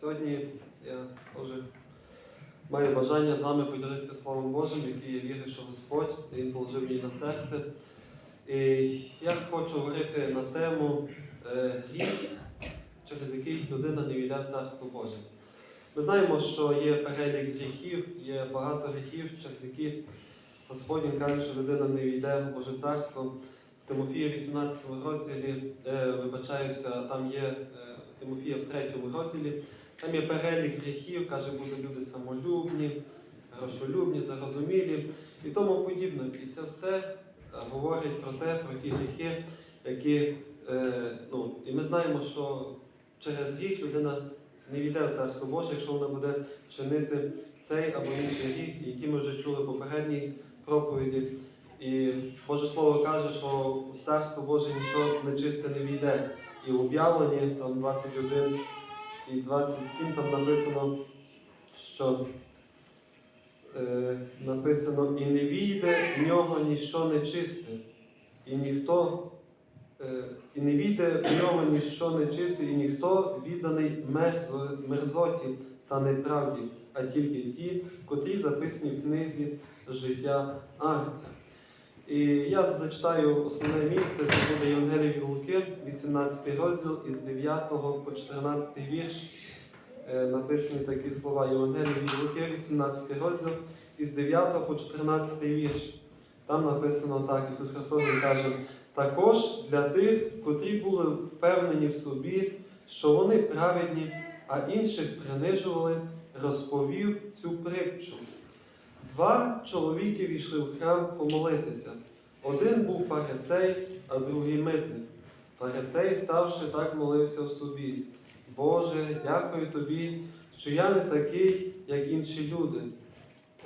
Сьогодні я теж маю бажання з вами поділитися Словом Божим, який я вірю, що Господь Він положив мені на серце. І я хочу говорити на тему е, гріх, через який людина не війде в Царство Боже. Ми знаємо, що є перелік гріхів, є багато гріхів, через які Господь каже, що людина не війде в Боже Царство. В Тимофія 18 розділі, е, вибачаюся, там є е, Тимофія в 3 розділі, там є перелік гріхів, каже, будуть люди самолюбні, грошолюбні, зарозумілі і тому подібне. І це все е, говорить про те, про ті гріхи, які, е, ну, і ми знаємо, що через гріх людина не війде в Царство Боже, якщо вона буде чинити цей або інший гріх, які ми вже чули в попередній проповіді. І Боже Слово каже, що в Царство Боже нічого нечисте не війде. І в об'явленні там 21 і 27 там написано, що е, написано, і не війде в нього ніщо нечисте, і ніхто, е, і не війде в нього ніщо нечисте, і ніхто відданий мерзо, мерзоті та неправді, а тільки ті, котрі записані в книзі життя Агнця. І я зачитаю основне місце, це буде Євангелія від Луки, 18 розділ із 9 по 14 вірш. Е, Написані такі слова Євангелія від Луки, 18 розділ із 9 по 14 вірш. Там написано так, Ісус Христос каже, також для тих, котрі були впевнені в собі, що вони праведні, а інших принижували, розповів цю притчу. Два чоловіки війшли в храм помолитися. Один був фарисей, а другий митник. Фарисей, ставши так, молився в собі. Боже, дякую тобі, що я не такий, як інші люди,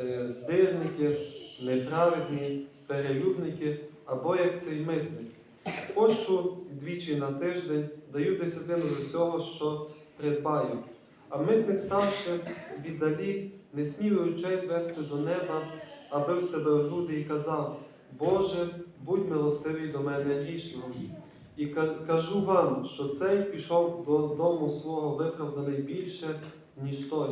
е, здирники, неправедні, перелюбники або як цей митник. Пощу двічі на тиждень, даю десятину з усього, що придбаю. А митник, ставши віддалі, не смів очей звести до неба, а бив себе в груди і казав: Боже, будь милостивий до мене грішного. І кажу вам, що цей пішов додому свого виправданий більше, ніж той.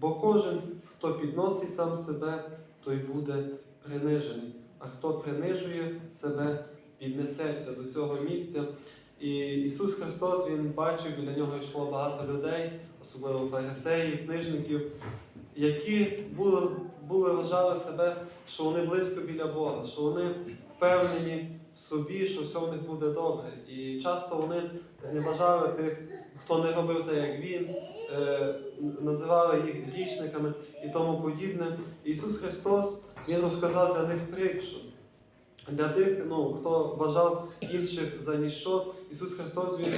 Бо кожен, хто підносить сам себе, той буде принижений. А хто принижує себе, піднесеться до цього місця. І Ісус Христос Він бачив, біля нього йшло багато людей, особливо фарисеїв, книжників, які були, були вважали себе, що вони близько біля Бога, що вони впевнені в собі, що все в них буде добре. І часто вони зневажали тих, хто не робив так, як він, е, називали їх грішниками і тому подібне. Ісус Христос Він розказав для них притчу. Для тих, ну, хто вважав інших за ніщо, Ісус Христос Він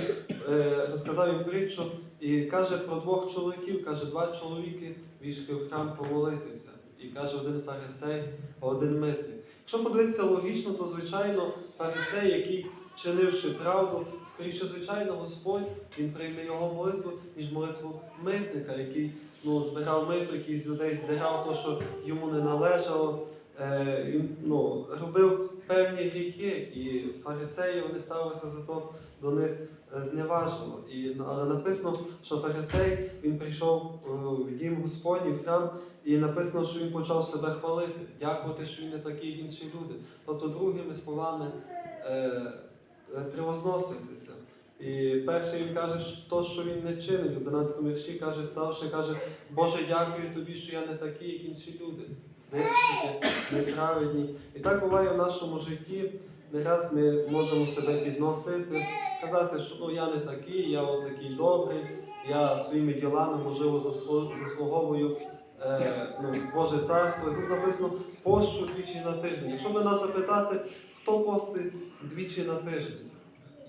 е, розказав їм притчу і каже про двох чоловіків, каже, два чоловіки війшли в храм помолитися. І каже один фарисей, один митник. Якщо подивитися логічно, то звичайно фарисей, який чинивши правду, скоріше, звичайно, Господь він прийме його молитву, ніж молитву митника, який ну, збирав миту, який з людей здирав те, що йому не належало. Е, він ну, робив певні гріхи, і фарисеї вони ставилися за то до них е, зневажливо. І, але написано, що фарисей він прийшов е, в дім Господній, в храм, і написано, що він почав себе хвалити, дякувати, що він не такий, як інші люди. Тобто, другими словами, е, е, превозноситися. І перший він каже, то, що він не чинить, в 11 вірші каже, ставши, каже, Боже, дякую тобі, що я не такий, як інші люди, знищики, неправедні. І так буває в нашому житті. Не раз ми можемо себе підносити, казати, що ну, я не такий, я такий добрий, я своїми ділами, можливо, заслуговую е, ну, Боже царство. Тут написано пощу двічі на тиждень. Якщо нас запитати, хто постить двічі на тиждень?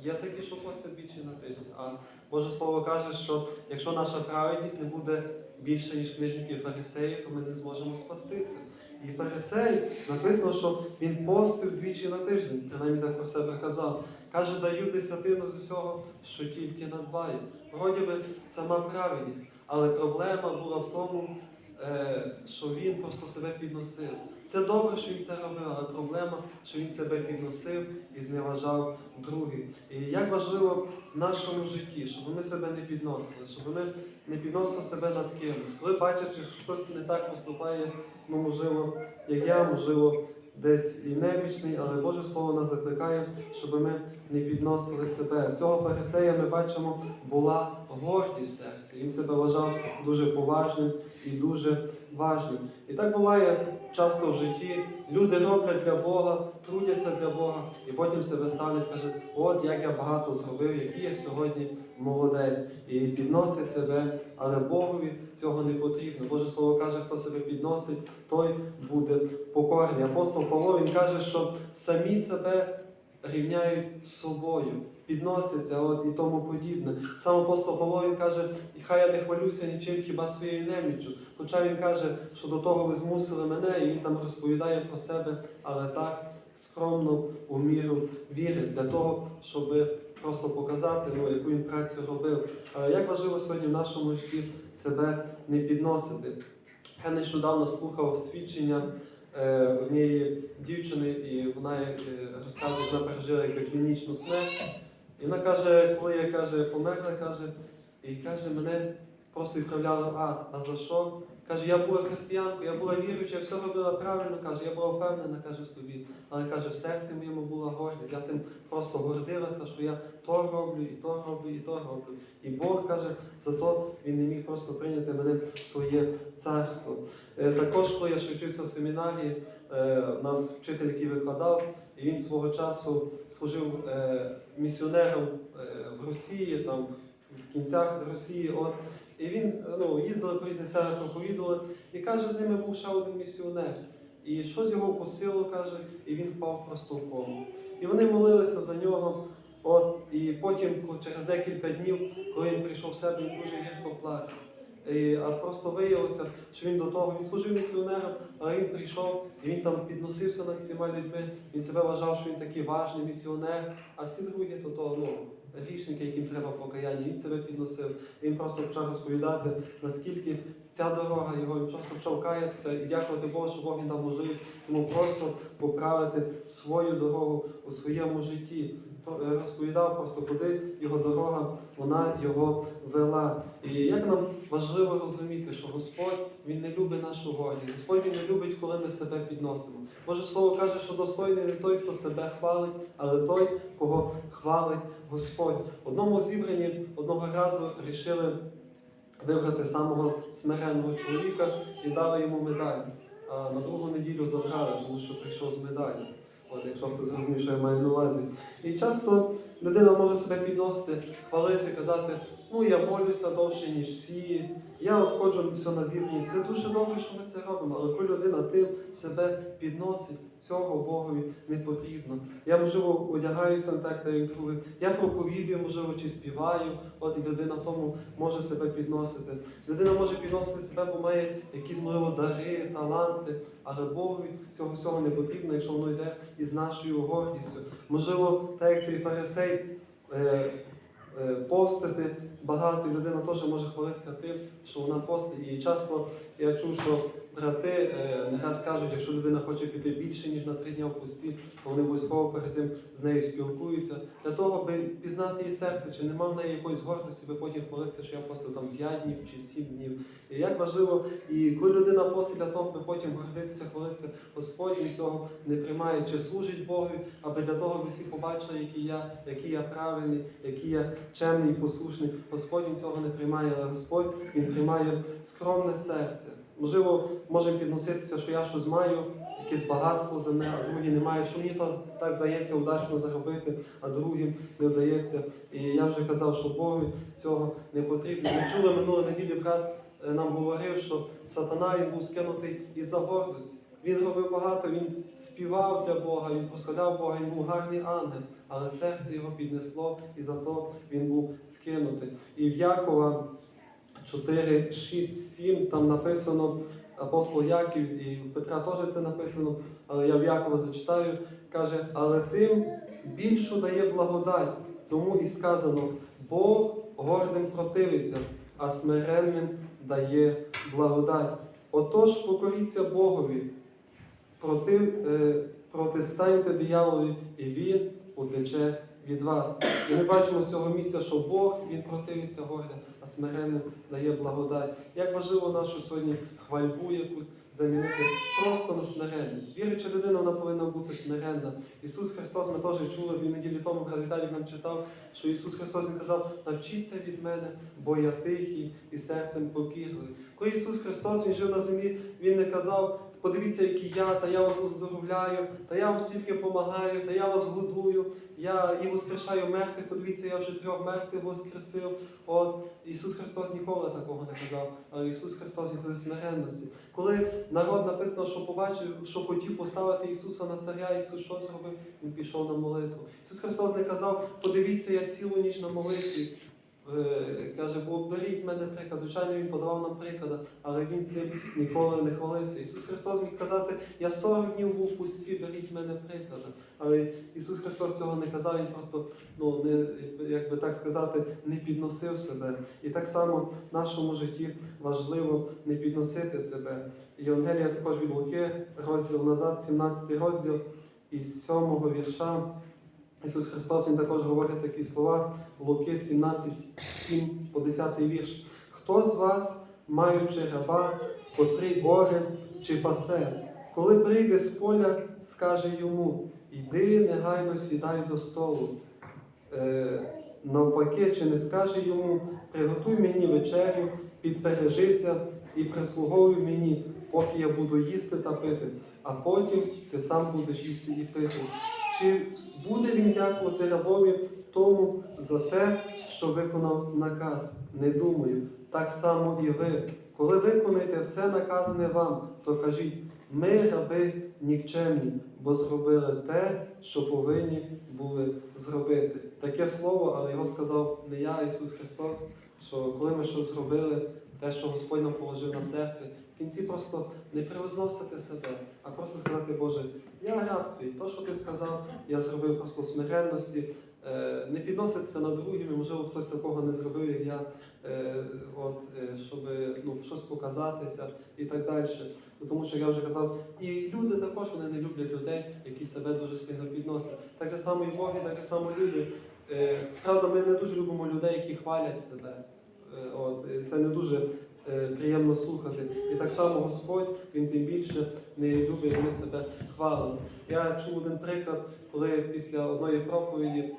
Є такі, що постять двічі на тиждень. А Боже Слово каже, що якщо наша праведність не буде більше, ніж книжників фарисеїв, то ми не зможемо спастися. І фарисей написано, що він постив двічі на тиждень, принаймні так про себе казав. Каже, даю десятину з усього, що тільки надбаю. Вроді би сама праведність. Але проблема була в тому, е, що він просто себе підносив. Це добре, що він це робив, але проблема, що він себе підносив і зневажав других. І як важливо в нашому житті, щоб ми себе не підносили, щоб ми не підносили себе над кимось. Коли бачать, що хтось не так поступає, ну можливо, як я, можливо, десь і немічний, але Боже Слово нас закликає, щоб ми не підносили себе. Цього фарисея ми бачимо, була гордість в серці. Він себе вважав дуже поважним і дуже важним. І так буває часто в житті. Люди роблять для Бога, трудяться для Бога, і потім себе ставлять, кажуть, от як я багато зробив, який я сьогодні молодець, і підносить себе, але Богові цього не потрібно. Боже Слово каже, хто себе підносить, той буде покорний. Апостол Павло він каже, що самі себе рівняють з собою, підносяться от, і тому подібне. Сам апостол Павло він каже, і хай я не хвалюся нічим хіба своєю неміччю. Хоча він каже, що до того ви змусили мене, і він там розповідає про себе, але так скромно у міру віри, для того, щоб просто показати, ну, яку він працю робив. Але як важливо сьогодні в нашому житті себе не підносити. Я нещодавно слухав свідчення е, однієї дівчини, і вона е, розказує, як вона пережила клінічну смерть. І вона каже, коли я каже, померла, каже, і каже, мене просто відправляли в ад. А за що? Каже, я була християнкою, я була віруюча, все робила правильно, каже, я була впевнена, каже собі. Але каже, в серці моєму була гордість. Я тим просто гордилася, що я то роблю, і то роблю, і то роблю. І Бог каже, за то він не міг просто прийняти мене в своє царство. Е, Також, коли я ще вчився в семінарії, е, нас вчитель, який викладав, і він свого часу служив е, місіонером в Росії, там в кінцях Росії. От. І він ну, їздили по різних селах, проповідували, і каже, з ними був ще один місіонер. І щось його посило, каже, і він впав просто в кому. І вони молилися за нього. От, і потім, через декілька днів, коли він прийшов в себе, він дуже гірко плакав. І, а просто виявилося, що він до того він служив місіонером, але він прийшов і він там підносився над всіма людьми. Він себе вважав, що він такий важний місіонер, а всі другі то, то ну, грішники, яким треба покаяння. Він себе підносив. Він просто почав розповідати, наскільки ця дорога його він просто почав каятися і дякувати Богу, що Бог він дав можливість йому просто поправити свою дорогу у своєму житті. Е, Розповідав просто, куди його дорога, вона його вела. І як нам важливо розуміти, що Господь Він не любить нашу гордість. Господь Він не любить, коли ми себе підносимо. Боже Слово каже, що достойний не той, хто себе хвалить, але той, кого хвалить Господь. Одному зібранні одного разу рішили вибрати самого смиренного чоловіка і дали йому медаль. А на другу неділю забрали, тому що прийшов з медалі. От, якщо хтось зрозумів, що я маю на увазі. І часто людина може себе підносити, хвалити, казати, ну я молюся довше, ніж всі, я от ходжу все на зібрані. Це дуже добре, що ми це робимо, але коли людина тим себе підносить, цього Богові не потрібно. Я, можливо, одягаюся не так, та як другі. Я проповідую, можливо, чи співаю, от і людина тому може себе підносити. Людина може підносити себе, бо має якісь, можливо, дари, таланти, але Богові цього всього не потрібно, якщо воно йде із нашою гордістю. Можливо, так як цей фарисей. Е, е, Постити багато, і людина теж може хвалитися тим, що вона постить. І часто я чув, що брати е, не раз кажуть, якщо людина хоче піти більше, ніж на три дні в пості, то вони обов'язково перед тим з нею спілкуються. Для того, аби пізнати її серце, чи нема в неї якоїсь гордості, би потім хвалитися, що я постив там 5 днів чи 7 днів. І як важливо, і коли людина постить для того, аби потім гордитися, хвалитися, Господь він цього не приймає, чи служить Богу, аби для того, аби всі побачили, який я, який я правильний, який я чемний послушний. Господь цього не приймає, але Господь він приймає скромне серце. Можливо, можемо підноситися, що я щось маю, якесь багатство за мене, а другі не мають, що мені то так вдається удачно заробити, а другим не вдається. І я вже казав, що Богу цього не потрібно. Ми чули минулої неділі, брат е, нам говорив, що сатана він був скинутий із-за гордості. Він робив багато, він співав для Бога, він прославляв Бога, він був гарний ангел, але серце його піднесло, і за то він був скинутий. І в Якова 4, 6, 7 там написано апостол Яків, і Петра теж це написано, але я в Якова зачитаю, каже, але тим більшу дає благодать, тому і сказано, Бог гордим противиться, а смиренним дає благодать. Отож, покоріться Богові, проти, е, протистаньте дияволі, і він утече від вас. І ми бачимо з цього місця, що Бог він противиться горде, а смиренним дає благодать. Як важливо нашу сьогодні хвальбу якусь замінити просто на смиренність. Віруюча людина вона повинна бути смиренна. Ісус Христос, ми теж чули дві неділі тому, брат Віталій нам читав, що Ісус Христос Він казав, навчіться від мене, бо я тихий і серцем покірливий. Коли Ісус Христос Він жив на землі, Він не казав, подивіться, який я, та я вас оздоровляю, та я вам стільки допомагаю, та я вас годую, я і воскрешаю мертвих, подивіться, я вже трьох мертвих воскресив. От Ісус Христос ніколи такого не казав, Ісус Христос їх в смиренності. Коли народ написано, що побачив, що хотів поставити Ісуса на царя, Ісус що зробив? Він пішов на молитву. Ісус Христос не казав, подивіться, я цілу ніч на молитві. Е, Каже, бо беріть з мене приклад. Звичайно, він подавав нам приклада, але він цим ніколи не хвалився. Ісус Христос міг казати, я 40 днів був пусті, беріть з мене приклада. Але Ісус Христос цього не казав, Він просто, ну, не, як би так сказати, не підносив себе. І так само в нашому житті важливо не підносити себе. Євангелія також від Луки, розділ назад, 17 розділ, із 7 вірша. Ісус Христос Він також говорить такі слова Луки 17, 7 по 10 вірш. Хто з вас, маючи раба, котрий оре чи пасе, коли прийде з поля, скаже йому: Йди негайно сідай до столу. Е, навпаки, чи не скаже йому, приготуй мені вечерю, підпережися і прислуговуй мені, поки я буду їсти та пити, а потім ти сам будеш їсти і пити. Чи буде він дякувати рабові тому за те, що виконав наказ? Не думаю. Так само і ви. Коли виконаєте все наказане вам, то кажіть, ми раби нікчемні, бо зробили те, що повинні були зробити. Таке слово, але його сказав не я, Ісус Христос, що коли ми щось зробили, те, що Господь нам положив на серце, кінці просто не превозносити себе, а просто сказати, Боже, я раб твій, то, що ти сказав, я зробив просто в смиренності. Е, Не підноситься над другими, можливо, хтось такого не зробив, як я, е, от, е, щоб ну, щось показатися і так далі. Тому що я вже казав, і люди також вони не люблять людей, які себе дуже сильно підносять. Так же само і Боги, так же само люди. Правда, ми не дуже любимо людей, які хвалять себе. От, це не дуже приємно слухати. І так само Господь, Він тим більше не любить, як ми себе хвалимо. Я чув один приклад, коли після одної проповіді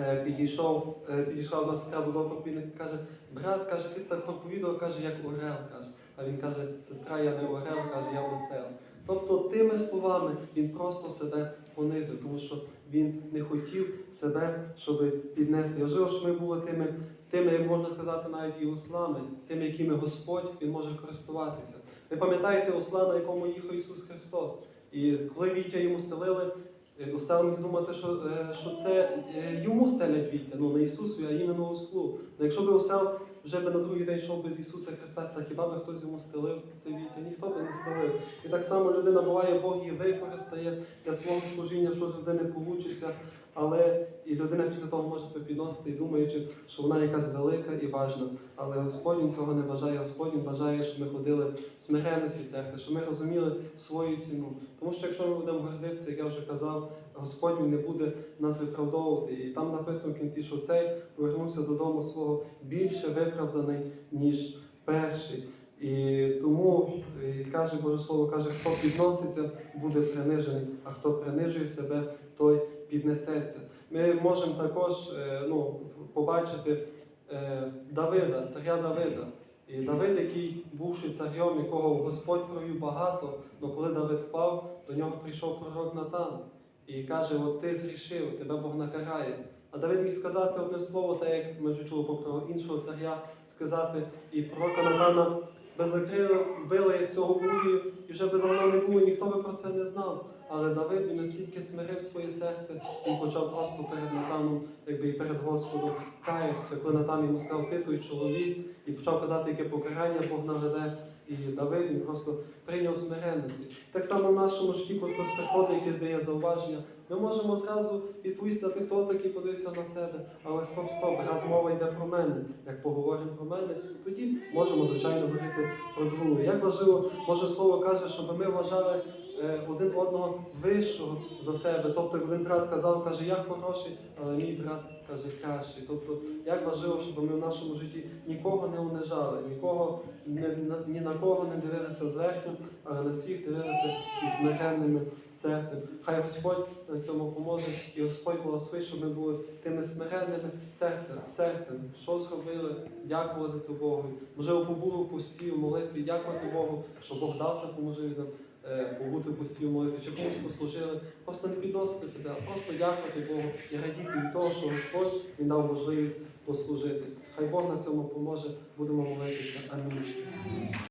е, підійшов, е, підійшла одна сестра до проповідника і каже, брат, каже, ти так проповідував, каже, як Орел, каже. А він каже, сестра, я не Орел, каже, я весел. Тобто тими словами він просто себе понизив, тому що він не хотів себе, щоб піднести. Важливо, що ми були тими, тими, як можна сказати, навіть і ослами, тими, якими Господь він може користуватися. Ви пам'ятаєте осла, на якому їхав Ісус Христос? І коли віття йому стелили, е, осел міг думати, що, е, що це е, йому стелять віття, ну не Ісусу, а іменно ослу. Ну, якщо б осел вже би на другий день йшов без Ісуса Христа, то хіба би хтось йому стелив це віття? Ніхто би не стелив. І так само людина буває, Бог її використає для свого служіння, що з людини вийде, але і людина після того може себе підносити і думаючи, що вона якась велика і важна. Але Господь він цього не бажає. Господь він бажає, щоб ми ходили в смиренності серця, щоб ми розуміли свою ціну. Тому що якщо ми будемо гордитися, як я вже казав, Господь він не буде нас виправдовувати. І там написано в кінці, що цей повернувся додому свого більше виправданий, ніж перший. І тому е, каже Боже Слово, каже, хто підноситься, буде принижений, а хто принижує себе, той піднесеться. Ми можемо також е, ну, побачити е, Давида, царя Давида. І Давид, який бувши царем, якого Господь провів багато, але коли Давид впав, до нього прийшов пророк Натан і каже: От ти зрішив, тебе Бог накарає. А Давид міг сказати одне слово, так як ми вже чули про іншого царя, сказати, і пророка Натана би закрили, били цього бурю, і вже би давно не було, ніхто би про це не знав. Але Давид він настільки смирив своє серце, він почав просто перед Натаном, якби і перед Господом каятися, коли Натан йому сказав, ти той чоловік, і почав казати, яке покарання Бог наведе. І Давид він просто прийняв смиренності. Так само в нашому житті, коли хтось приходить, якесь дає зауваження, ми можемо зразу відповісти, ти хто такий, подивися на себе. Але стоп, стоп, раз мова йде про мене. Як поговоримо про мене, тоді можемо, звичайно, говорити про другого. Як важливо, Боже Слово каже, щоб ми вважали один одного вищого за себе. Тобто, як один брат казав, каже, я хороший, але мій брат каже кращий. Тобто, як важливо, щоб ми в нашому житті нікого не унижали, нікого ні на кого не дивилися зверху, але на всіх дивилися із смиренним серцем. Хай Господь на цьому поможе, і Господь благословить, щоб ми були тими смиренними серцем, серцем, що зробили, дякували за це Богу. Можливо, побули в пості в молитві, дякувати Богу, що Бог дав таку можливість нам е, побути постійно молитві, чи комусь послужили. Просто не підносити себе, а просто дякувати Богу і радіти від того, що Господь він дав можливість послужити. Хай Бог на цьому поможе, будемо молитися. Амінь.